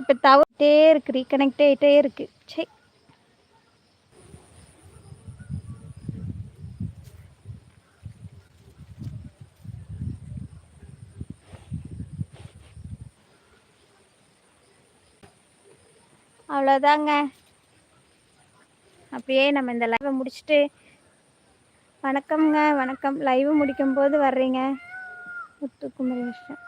இப்போ தவிட்டே இருக்கு ரீகனெக்ட் ஆகிட்டே இருக்கு. சே அவ்வளோதாங்க அப்படியே நம்ம இந்த லைவை முடிச்சுட்டு வணக்கம்ங்க வணக்கம். லைவ் முடிக்கும் போது வர்றீங்க. முத்துக்குமரி விஷயம்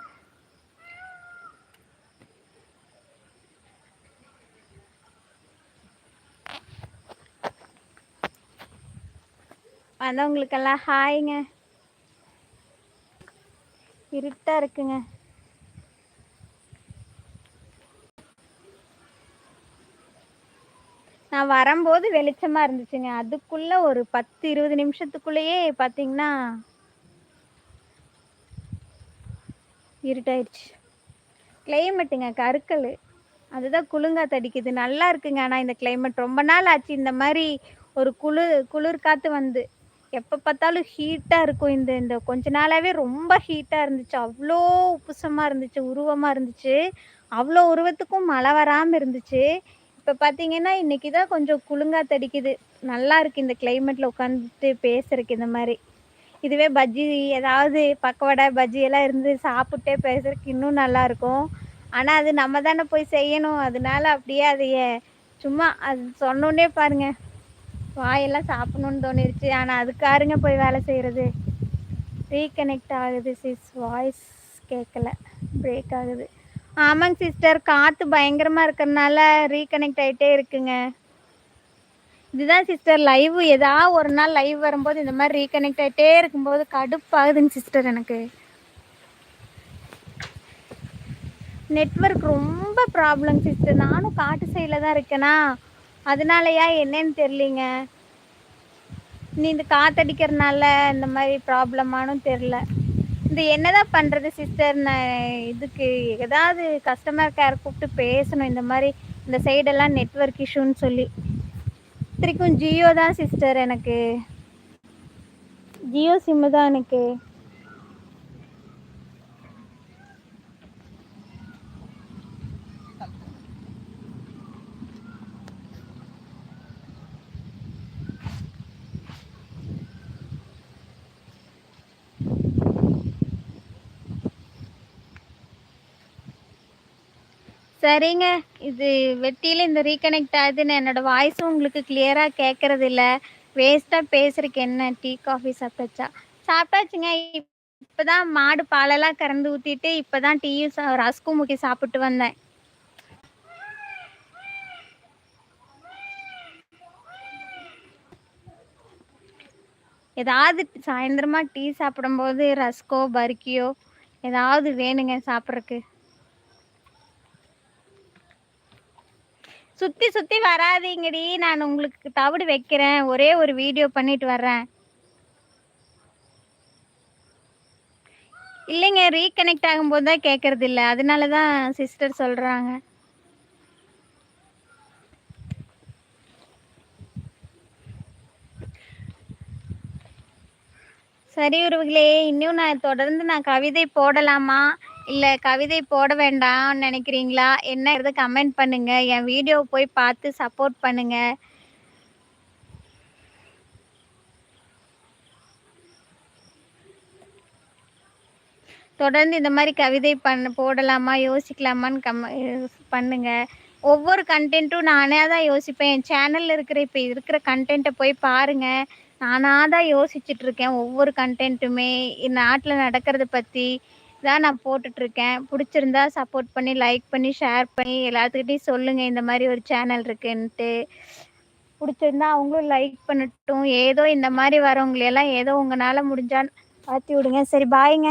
வந்தவங்களுக்கெல்லாம் ஹாய்ங்க. இருட்டாக இருக்குங்க. நான் வரும்போது வெளிச்சமாக இருந்துச்சுங்க. அதுக்குள்ளே ஒரு பத்து இருபது நிமிஷத்துக்குள்ளேயே பார்த்தீங்கன்னா இருட்டாயிடுச்சு கிளைமேட்டுங்க கருக்கல். அதுதான் குளுங்காத்து அடிக்குது. நல்லா இருக்குங்க. ஆனால் இந்த கிளைமேட் ரொம்ப நாள் ஆச்சு. இந்த மாதிரி ஒரு குளிர் குளிர் காற்று வந்து. எப்போ பார்த்தாலும் ஹீட்டாக இருக்கும். இந்த இந்த கொஞ்ச நாளாகவே ரொம்ப ஹீட்டாக இருந்துச்சு. அவ்வளோ உப்புசமாக இருந்துச்சு உருவமாக இருந்துச்சு. அவ்வளோ உருவத்துக்கும் மழை வராமல் இருந்துச்சு. இப்போ பார்த்தீங்கன்னா இன்னைக்கு தான் கொஞ்சம் குளுங்காத்து தடிக்குது. நல்லா இருக்கு இந்த கிளைமேட்டில் உட்காந்துட்டு பேசுறதுக்கு இந்த மாதிரி. இதுவே பஜ்ஜி ஏதாவது பக்கவடை பஜ்ஜி எல்லாம் இருந்து சாப்பிட்டே பேசுறதுக்கு இன்னும் நல்லாயிருக்கும் ஆனால் அது நம்ம தானே போய் செய்யணும். அதனால அப்படியே அதைய சும்மா அது சொன்னோன்னே பாருங்கள் வாயெல்லாம் சாப்பிடணும்னு தோணிருச்சு. ஆனால் அதுக்காருங்க போய் வேலை செய்கிறது ரீகனெக்ட் ஆகுது சிஸ் வாய்ஸ் கேட்கல பிரேக் ஆகுது. ஆமாங்க சிஸ்டர் காற்று பயங்கரமாக இருக்கிறனால ரீகனெக்ட் ஆகிட்டே இருக்குங்க. இதுதான் சிஸ்டர் லைவ் ஏதா ஒரு நாள் லைவ் வரும்போது இந்த மாதிரி ரீகனெக்ட் ஆகிட்டே இருக்கும்போது கடுப்பாகுதுங்க சிஸ்டர் எனக்கு. நெட்ஒர்க் ரொம்ப ப்ராப்ளம் சிஸ்டர் நானும் காட்டு சைடில் தான் இருக்கேனா? அதனாலயா என்னன்னு தெரியலிங்க. நீ இந்த காத்தடிக்கிறனால இந்த மாதிரி ப்ராப்ளமானும் தெரில இந்த என்னதான் பண்ணுறது சிஸ்டர் நான் இதுக்கு ஏதாவது கஸ்டமர் கேர் கூப்பிட்டு பேசணும். இந்த மாதிரி இந்த சைடெல்லாம் நெட்வொர்க் இஷ்யூன்னு சொல்லி. திருக்கும் ஜியோ தான் சிஸ்டர் எனக்கு. ஜியோ சிம்மு தான் எனக்கு. சரிங்க. இது வெட்டியில் இந்த ரீகனெக்ட் ஆகுதுன்னு என்னோட வாய்ஸும் உங்களுக்கு கிளியராக கேட்கறது இல்லை வேஸ்ட்டாக பேசுறதுக்கு என்ன டீ காஃபி சாப்பிட்டாச்சா? சாப்பிட்டாச்சுங்க. இப்போ தான் மாடு பாலெல்லாம் கறந்து ஊற்றிட்டு இப்போ தான் டீயும் சா ரஸ்க்கும் முக்கி சாப்பிட்டு வந்தேன். ஏதாவது சாயந்தரமாக டீ சாப்பிடும்போது ரஸ்கோ பர்கியோ ஏதாவது வேணுங்க சாப்பிட்றதுக்கு. சுத்தி சுத்தி வராதீங்கடி. நான் உங்களுக்கு தவிடு வைக்கிறேன். ஒரே ஒரு வீடியோ பண்ணிட்டு வர்றேன். இல்லைங்க ரீகனெக்ட் ஆகும்போது தான் கேட்கறது இல்லை. அதனால தான் சிஸ்டர் சொல்றாங்க. சரி உறவுகளே. இன்னும் நான் தொடர்ந்து நான் கவிதை போடலாமா? இல்லை கவிதை போட வேண்டாம்னு நினைக்கிறீங்களா? என்னங்கிறத கமெண்ட் பண்ணுங்க. என் வீடியோ போய் பார்த்து சப்போர்ட் பண்ணுங்க. தொடர்ந்து இந்த மாதிரி கவிதை பண்ண போடலாமா யோசிக்கலாமான்னு கம் பண்ணுங்க. ஒவ்வொரு கண்டென்ட்டும் நானே தான் யோசிப்பேன். என் சேனலில் இருக்கிற இப்போ இருக்கிற கண்டென்ட்டை போய் பாருங்க. நானாக தான் யோசிச்சுட்டு இருக்கேன். ஒவ்வொரு கண்டென்ட்டுமே நாட்டில் நடக்கிறத பற்றி தான் நான் போட்டுட்ருக்கேன். பிடிச்சிருந்தா சப்போர்ட் பண்ணி லைக் பண்ணி ஷேர் பண்ணி எல்லாத்துக்கிட்டையும் சொல்லுங்கள் இந்த மாதிரி ஒரு சேனல் இருக்குன்ட்டு. பிடிச்சிருந்தா அவங்களும் லைக் பண்ணட்டும். ஏதோ இந்த மாதிரி வரவங்களையெல்லாம் ஏதோ உங்களால் முடிஞ்சான்னு பார்த்து விடுங்க. சரி பாய்ங்க